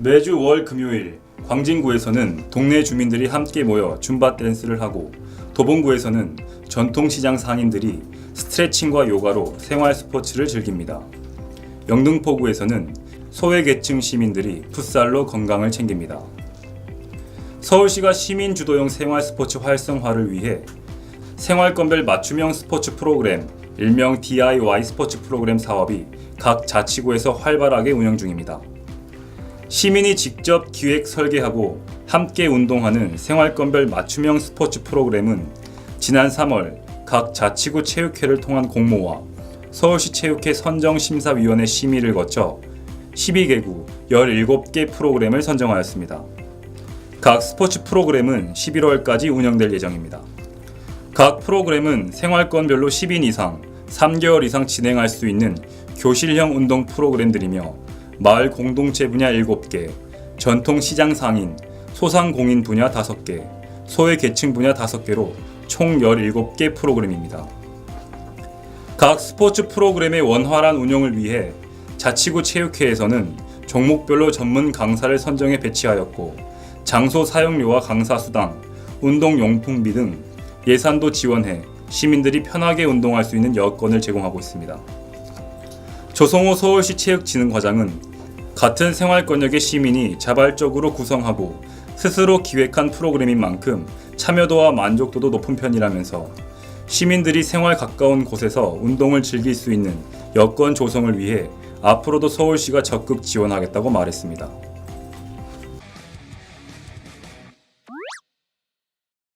매주 월 금요일 광진구에서는 동네 주민들이 함께 모여 줌바 댄스를 하고 도봉구에서는 전통시장 상인들이 스트레칭과 요가로 생활 스포츠를 즐깁니다. 영등포구에서는 소외계층 시민들이 풋살로 건강을 챙깁니다. 서울시가 시민 주도형 생활 스포츠 활성화를 위해 생활건별 맞춤형 스포츠 프로그램 일명 DIY 스포츠 프로그램 사업이 각 자치구에서 활발하게 운영 중입니다. 시민이 직접 기획 설계하고 함께 운동하는 생활건별 맞춤형 스포츠 프로그램은 지난 3월 각 자치구 체육회를 통한 공모와 서울시 체육회 선정심사위원회 심의를 거쳐 12개구 17개 프로그램을 선정하였습니다. 각 스포츠 프로그램은 11월까지 운영될 예정입니다. 각 프로그램은 생활권별로 10인 이상, 3개월 이상 진행할 수 있는 교실형 운동 프로그램들이며 마을 공동체 분야 7개, 전통 시장 상인, 소상공인 분야 5개, 소외 계층 분야 5개로 총 17개 프로그램입니다. 각 스포츠 프로그램의 원활한 운영을 위해 자치구 체육회에서는 종목별로 전문 강사를 선정해 배치하였고 장소 사용료와 강사 수당, 운동 용품비 등 예산도 지원해 시민들이 편하게 운동할 수 있는 여건을 제공하고 있습니다. 조성호 서울시 체육진흥과장은 같은 생활권역의 시민이 자발적으로 구성하고 스스로 기획한 프로그램인 만큼 참여도와 만족도도 높은 편이라면서 시민들이 생활 가까운 곳에서 운동을 즐길 수 있는 여건 조성을 위해 앞으로도 서울시가 적극 지원하겠다고 말했습니다.